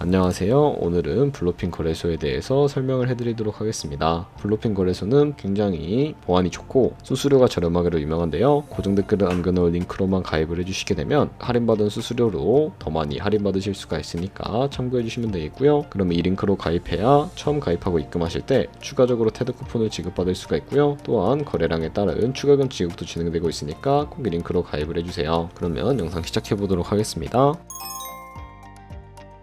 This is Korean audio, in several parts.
안녕하세요. 오늘은 블로핑 거래소에 대해서 설명을 해드리도록 하겠습니다. 블로핑 거래소는 굉장히 보안이 좋고 수수료가 저렴하기로 유명한데요. 고정 댓글에 남겨놓을 링크로만 가입을 해주시게 되면 할인받은 수수료로 더 많이 할인받으실 수가 있으니까 참고해주시면 되겠고요. 그럼 이 링크로 가입해야 처음 가입하고 입금하실 때 추가적으로 테드 쿠폰을 지급받을 수가 있고요. 또한 거래량에 따른 추가금 지급도 진행되고 있으니까 꼭 이 링크로 가입을 해주세요. 그러면 영상 시작해보도록 하겠습니다.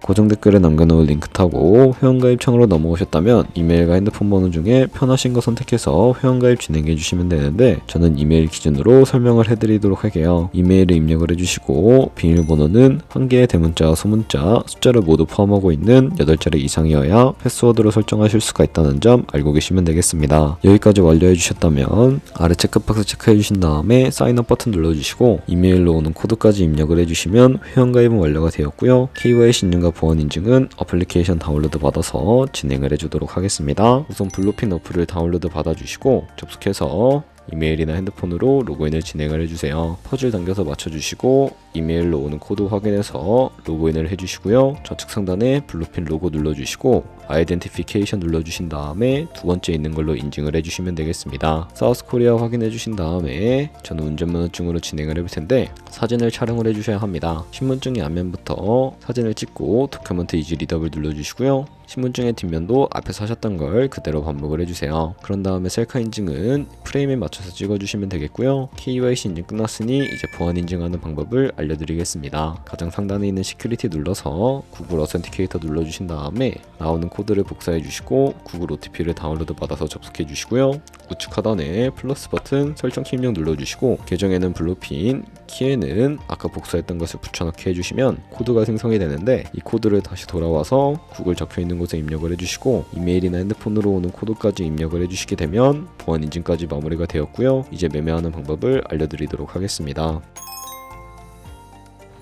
고정 댓글에 남겨놓을 링크 타고 회원가입 창으로 넘어오셨다면 이메일과 핸드폰 번호 중에 편하신 거 선택해서 회원가입 진행해 주시면 되는데 저는 이메일 기준으로 설명을 해드리도록 할게요. 이메일을 입력을 해주시고 비밀번호는 한 개의 대문자, 소문자, 숫자를 모두 포함하고 있는 8자리 이상이어야 패스워드로 설정하실 수가 있다는 점 알고 계시면 되겠습니다. 여기까지 완료해 주셨다면 아래 체크박스 체크해 주신 다음에 사인업 버튼 눌러주시고 이메일로 오는 코드까지 입력을 해주시면 회원가입은 완료가 되었고요. KYC 인증과 보안 인증은 어플리케이션 다운로드 받아서 진행을 해주도록 하겠습니다. 우선 블루핀 어플을 다운로드 받아주시고 접속해서 이메일이나 핸드폰으로 로그인을 진행을 해주세요. 퍼즐 당겨서 맞춰주시고 이메일로 오는 코드 확인해서 로그인을 해주시고요. 좌측 상단에 블루핀 로고 눌러주시고 아이덴티피케이션 눌러주신 다음에 두 번째 있는 걸로 인증을 해주시면 되겠습니다. 사우스 코리아 확인해 주신 다음에 저는 운전면허증으로 진행을 해볼 텐데 사진을 촬영을 해주셔야 합니다. 신분증의 앞면부터 사진을 찍고 도큐먼트 이지 리더블 눌러주시고요. 신분증의 뒷면도 앞에서 하셨던 걸 그대로 반복을 해주세요. 그런 다음에 셀카 인증은 프레임에 맞춰서 찍어주시면 되겠고요. KYC 인증 끝났으니 이제 보안 인증하는 방법을 알려드리겠습니다. 가장 상단에 있는 시큐리티 눌러서 구글 어센티케이터 눌러주신 다음에 나오는 코드를 복사해 주시고 구글 OTP를 다운로드 받아서 접속해 주시고요. 우측 하단에 플러스 버튼 설정 키 입력 눌러주시고 계정에는 블루핀, 키에는 아까 복사했던 것을 붙여넣기 해주시면 코드가 생성이 되는데 이 코드를 다시 돌아와서 구글 적혀 있는 곳에 입력을 해주시고 이메일이나 핸드폰으로 오는 코드까지 입력을 해주시게 되면 보안 인증까지 마무리가 되었고요. 이제 매매하는 방법을 알려드리도록 하겠습니다.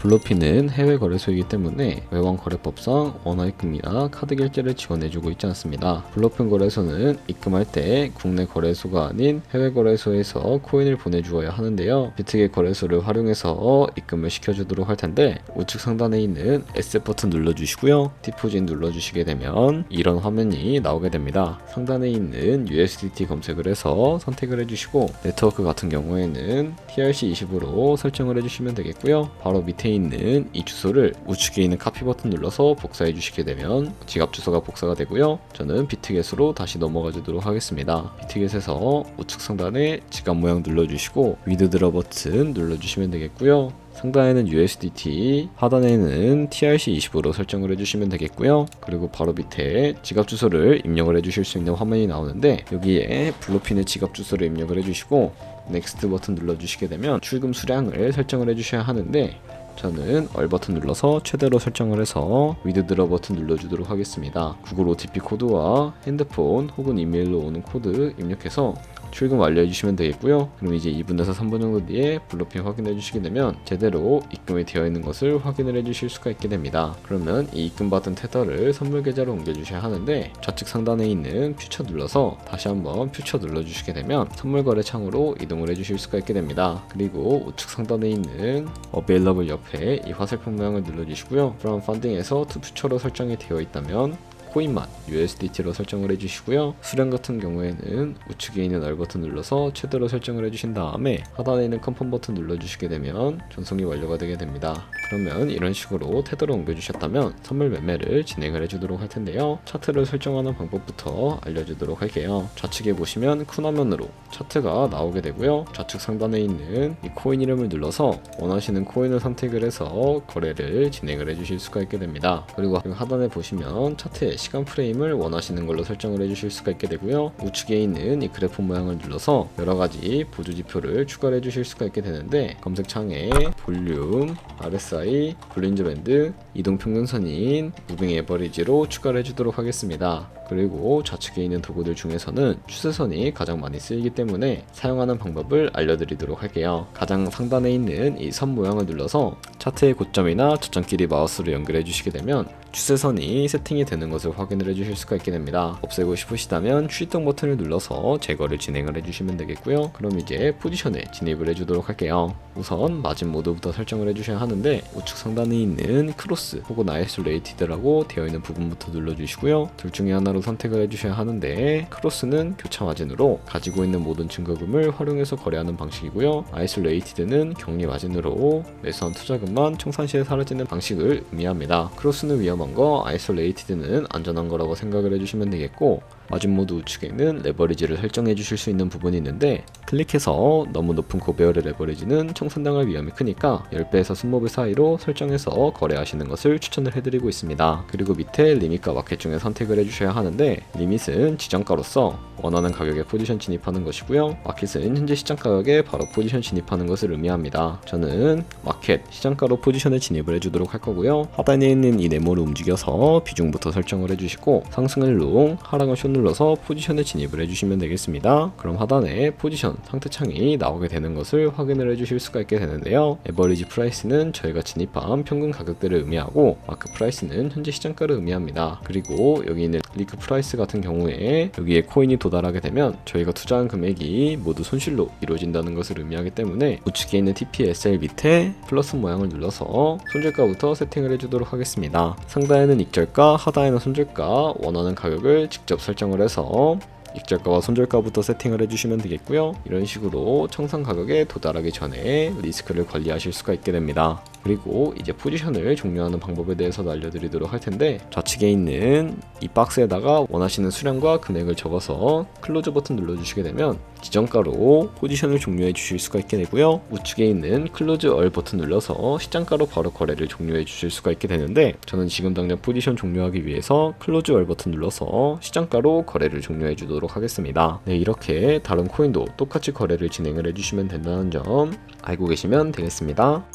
블로피는 해외 거래소이기 때문에 외환 거래법상 원화 입금이나 카드 결제를 지원해주고 있지 않습니다. 블로핀 거래소는 입금할 때 국내 거래소가 아닌 해외 거래소에서 코인을 보내주어야 하는데요. 비트겟 거래소를 활용해서 입금을 시켜주도록 할 텐데 우측 상단에 있는 에셋 버튼 눌러주시고요. 디포진 눌러주시게 되면 이런 화면이 나오게 됩니다. 상단에 있는 USDT 검색을 해서 선택을 해주시고 네트워크 같은 경우에는 TRC20으로 설정을 해주시면 되겠고요. 바로 밑에 있는 이 주소를 우측에 있는 카피 버튼 눌러서 복사해 주시게 되면 지갑 주소가 복사가 되고요. 저는 비트겟으로 다시 넘어가 주도록 하겠습니다. 비트겟에서 우측 상단에 지갑 모양 눌러주시고 위드 드러 버튼 눌러주시면 되겠고요. 상단에는 USDT, 하단에는 TRC20으로 설정을 해주시면 되겠고요. 그리고 바로 밑에 지갑 주소를 입력을 해주실 수 있는 화면이 나오는데 여기에 블로핀의 지갑 주소를 입력을 해주시고 넥스트 버튼 눌러주시게 되면 출금 수량을 설정을 해주셔야 하는데 저는 얼 버튼 눌러서 최대로 설정을 해서 위드 드러 버튼 눌러주도록 하겠습니다. 구글 OTP 코드와 핸드폰 혹은 이메일로 오는 코드 입력해서 출금 완료해 주시면 되겠고요. 그럼 이제 2분에서 3분 정도 뒤에 블로핑 확인해 주시게 되면 제대로 입금이 되어 있는 것을 확인을 해 주실 수가 있게 됩니다. 그러면 이 입금받은 테더를 선물 계좌로 옮겨 주셔야 하는데 좌측 상단에 있는 퓨처 눌러서 다시 한번 퓨처 눌러 주시게 되면 선물 거래 창으로 이동을 해 주실 수가 있게 됩니다. 그리고 우측 상단에 있는 available 옆에 이 화살표 모양을 눌러 주시고요. from funding에서 to 퓨처로 설정이 되어 있다면 코인만 USDT로 설정을 해주시고요. 수량 같은 경우에는 우측에 있는 R 버튼 눌러서 최대로 설정을 해주신 다음에 하단에 있는 컨펌 버튼 눌러주시게 되면 전송이 완료가 되게 됩니다. 그러면 이런 식으로 테더로 옮겨주셨다면 선물 매매를 진행을 해주도록 할 텐데요. 차트를 설정하는 방법부터 알려주도록 할게요. 좌측에 보시면 큰 화면으로 차트가 나오게 되고요. 좌측 상단에 있는 이 코인 이름을 눌러서 원하시는 코인을 선택을 해서 거래를 진행을 해주실 수가 있게 됩니다. 그리고 하단에 보시면 차트의 시간 프레임을 원하시는 걸로 설정을 해주실 수가 있게 되고요. 우측에 있는 이 그래프 모양을 눌러서 여러 가지 보조 지표를 추가를 해주실 수가 있게 되는데 검색창에 볼륨, RSI, 볼린저 밴드, 이동 평균선인 무빙 에버리지로 추가를 해주도록 하겠습니다. 그리고 좌측에 있는 도구들 중에서는 추세선이 가장 많이 쓰이기 때문에 사용하는 방법을 알려드리도록 할게요. 가장 상단에 있는 이 선 모양을 눌러서 차트의 고점이나 저점끼리 마우스로 연결해 주시게 되면 추세선이 세팅이 되는 것을 확인을 해 주실 수가 있게 됩니다. 없애고 싶으시다면 출동 버튼을 눌러서 제거를 진행을 해 주시면 되겠고요. 그럼 이제 포지션에 진입을 해 주도록 할게요. 우선 마진 모드부터 설정을 해 주셔야 하는데 우측 상단에 있는 크로스 혹은 아이솔레이티드라고 되어 있는 부분부터 눌러 주시고요. 둘 중에 하나로 선택을 해 주셔야 하는데 크로스는 교차 마진으로 가지고 있는 모든 증거금을 활용해서 거래하는 방식이고요. 아이솔레이티드는 격리 마진으로 매수한 투자금만 청산 시에 사라지는 방식을 의미합니다. 크로스는 위험한 거, 아이솔레이티드는 안전한 거라고 생각을 해주시면 되겠고 마진 모드 우측에는 레버리지를 설정해 주실 수 있는 부분이 있는데 클릭해서 너무 높은 고배열의 레버리지는 청산당할 위험이 크니까 10배에서 20배 사이로 설정해서 거래하시는 것을 추천을 해드리고 있습니다. 그리고 밑에 리밋과 마켓 중에 선택을 해주셔야 하는데 리밋은 지정가로서 원하는 가격에 포지션 진입하는 것이고요. 마켓은 현재 시장 가격에 바로 포지션 진입하는 것을 의미합니다. 저는 마켓 시장가로 포지션에 진입을 해주도록 할 거고요. 하단에 있는 이 네모를 움직여서 비중부터 설정을 해주시고 상승을 롱, 하락을 숏 눌러서 포지션에 진입을 해주시면 되겠습니다. 그럼 하단에 포지션 상태 창이 나오게 되는 것을 확인을 해주실 수가 있게 되는데요. 에버리지 프라이스는 저희가 진입한 평균 가격대를 의미하고 마크 프라이스는 현재 시장가를 의미합니다. 그리고 여기 있는 리크 프라이스 같은 경우에 여기에 코인이 도달하게 되면 저희가 투자한 금액이 모두 손실로 이루어진다는 것을 의미하기 때문에 우측에 있는 TPSL 밑에 플러스 모양을 눌러서 손절가부터 세팅을 해주도록 하겠습니다. 상단에는 익절가, 하단에는 손절가, 원하는 가격을 직접 설정을 해서 익절가와 손절가부터 세팅을 해주시면 되겠고요. 이런 식으로 청산 가격에 도달하기 전에 리스크를 관리하실 수가 있게 됩니다. 그리고 이제 포지션을 종료하는 방법에 대해서도 알려드리도록 할 텐데 좌측에 있는 이 박스에다가 원하시는 수량과 금액을 적어서 클로즈 버튼 눌러주시게 되면 지정가로 포지션을 종료해 주실 수가 있게 되고요. 우측에 있는 클로즈 얼 버튼 눌러서 시장가로 바로 거래를 종료해 주실 수가 있게 되는데 저는 지금 당장 포지션 종료하기 위해서 클로즈 얼 버튼 눌러서 시장가로 거래를 종료해 주도록 하겠습니다. 네, 이렇게 다른 코인도 똑같이 거래를 진행을 해주시면 된다는 점 알고 계시면 되겠습니다.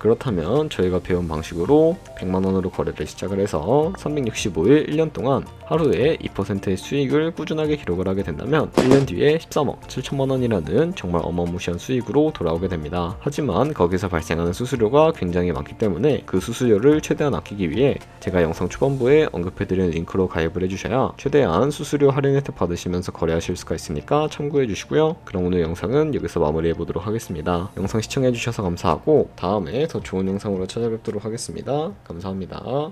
그렇다면 저희가 배운 방식으로 100만원으로 거래를 시작을 해서 365일 1년 동안 하루에 2%의 수익을 꾸준하게 기록을 하게 된다면 1년 뒤에 13억 7천만 원이라는 정말 어마무시한 수익으로 돌아오게 됩니다. 하지만 거기서 발생하는 수수료가 굉장히 많기 때문에 그 수수료를 최대한 아끼기 위해 제가 영상 초반부에 언급해드린 링크로 가입을 해주셔야 최대한 수수료 할인 혜택 받으시면서 거래하실 수가 있으니까 참고해 주시고요. 그럼 오늘 영상은 여기서 마무리해 보도록 하겠습니다. 영상 시청해 주셔서 감사하고 다음에 더 좋은 영상으로 찾아뵙도록 하겠습니다. 감사합니다.